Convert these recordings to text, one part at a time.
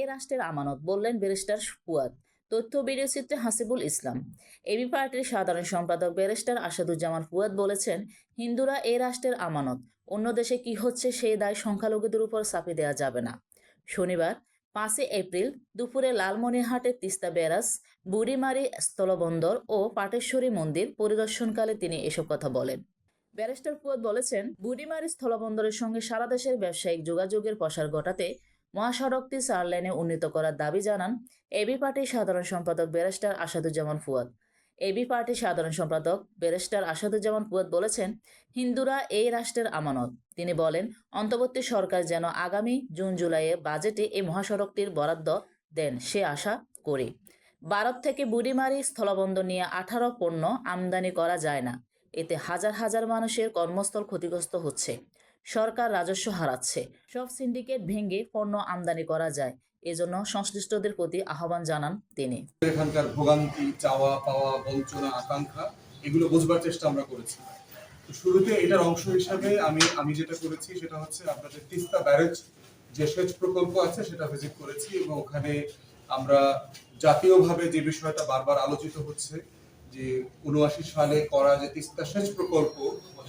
এই রাষ্ট্রের আমানত বললেন ব্যারিস্টার ফুয়াদ। তথ্য ভিডিওচিত্রে হাসিবুল ইসলাম। এবি পার্টির সাধারণ সম্পাদক ব্যারিস্টার আসাদুজ্জামান ফুয়াদ বলেছেন, হিন্দুরা এই রাষ্ট্রের আমানত, অন্য দেশে কি হচ্ছে সেই দায় সংখ্যালঘুদের উপর চাপিয়ে দেওয়া যাবে না। শনিবার, পাঁচই এপ্রিল, দুপুরে লালমনিরহাটের তিস্তা ব্যারাজ, বুড়িমারি স্থলবন্দর ও পাটেশ্বরী মন্দির পরিদর্শনকালে তিনি এসব কথা বলেন। ব্যারিস্টার ফুয়াদ বলেছেন, বুড়িমারি স্থলবন্দরের সঙ্গে সারা দেশের ব্যবসায়িক যোগাযোগের প্রসার ঘটাতে মহাসড়কটি চার লেনে উন্নীত করার দাবি জানান এবি পার্টির সাধারণ সম্পাদক ব্যারিস্টার আসাদুজ্জামান ফুয়াদ। এবি পার্টির সাধারণ সম্পাদক ব্যারিস্টার আসাদুজ্জামান ফুয়াদ বলেছেন, হিন্দুরা এই রাষ্ট্রের আমানত। তিনি বলেন, অন্তর্বর্তী সরকার যেন আগামী জুন জুলাইয়ে বাজেটে এই মহাসড়কটির বরাদ্দ দেন, সে আশা করি। ভারত থেকে বুড়িমারি স্থলবন্দর নিয়ে আঠারো পণ্য আমদানি করা যায় না। এতে হাজার হাজার মানুষের কর্মস্থল ক্ষতিগ্রস্ত হচ্ছে। সরকার রাজস্ব হারাচ্ছে। সব সিন্ডিকেট ভেঙে পণ্য আমদানি করা যায়। এজন্য সংশ্লিষ্টদের প্রতি আহ্বান জানান তিনি। এখানকার ভোগান্তি, চাওয়া পাওয়া, বঞ্চনা, আকাঙ্ক্ষা, এগুলো বোঝবার চেষ্টা আমরা করেছি। শুরুতে এটার অংশ হিসাবে আমি আমি যেটা করেছি সেটা হচ্ছে আপনাদের তিস্তা ব্যারেজ যে সেচ প্রকল্প আছে সেটা ভিজিট করেছি এবং ওখানে আমরা জাতীয়ভাবে যে বিষয়টা বারবার আলোচিত হচ্ছে যে উনআশি সালে করা যে তিস্তা সেচ প্রকল্প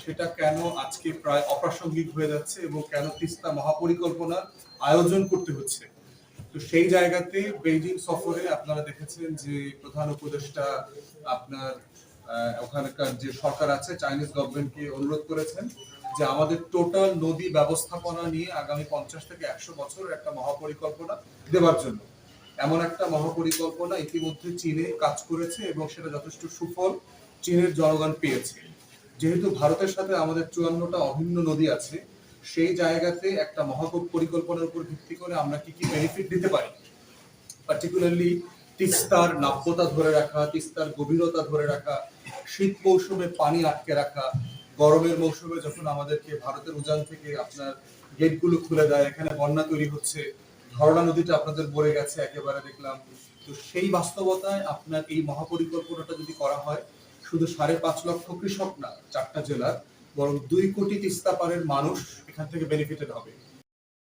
সেটা কেন আজকে প্রায় অপ্রাসঙ্গিক হয়ে যাচ্ছে এবং কেন তিস্তা মহাপরিকল্পনা আয়োজন করতে হচ্ছে? তো সেই জায়গাতে বেইজিং সফরে আপনারা দেখেছেন যে প্রধান উপদেষ্টা আপনার ওখানকার যে সরকার আছে, চাইনিজ গভর্নমেন্টকে অনুরোধ করেছেন যে আমাদের টোটাল নদী ব্যবস্থাপনা নিয়ে আগামী পঞ্চাশ থেকে একশো বছর একটা মহাপরিকল্পনা দেওয়ার জন্য। এমন একটা মহাপরিকল্পনা ইতিমধ্যে চীনে কাজ করেছে এবং সেটা যথেষ্ট সুফল চীনের জনগণ পেয়েছে। যেহেতু ভারতের সাথে আমাদের চুয়ান্নটা অভিন্ন নদী আছে, সেই জায়গাতে একটা মহাকূপ পরিকল্পনার উপর ভিত্তি করে আমরা কি কি বেনিফিট দিতে পারি? পার্টিকুলারলি তিস্তার নাব্যতা ধরে রাখা, তিস্তার গভীরতা ধরে রাখা, শীত মৌসুমে পানি আটকে রাখা, গরমের মৌসুমে যখন আমাদেরকে ভারতের উজান থেকে আপনার গেটগুলো খুলে দেয়, এখানে বন্যা তৈরি হচ্ছে, ধরলা নদীটা আপনাদের বয়ে গেছে একেবারে দেখলাম। তো সেই বাস্তবতায় আপনার এই মহাপরিকল্পনাটা যদি করা হয় শুধু সাড়ে পাঁচ লক্ষ কৃষক না, চারটা জেলার, বরং দুই কোটি তিস্তা পারের মানুষ এখান থেকে বেনিফিটেড হবে।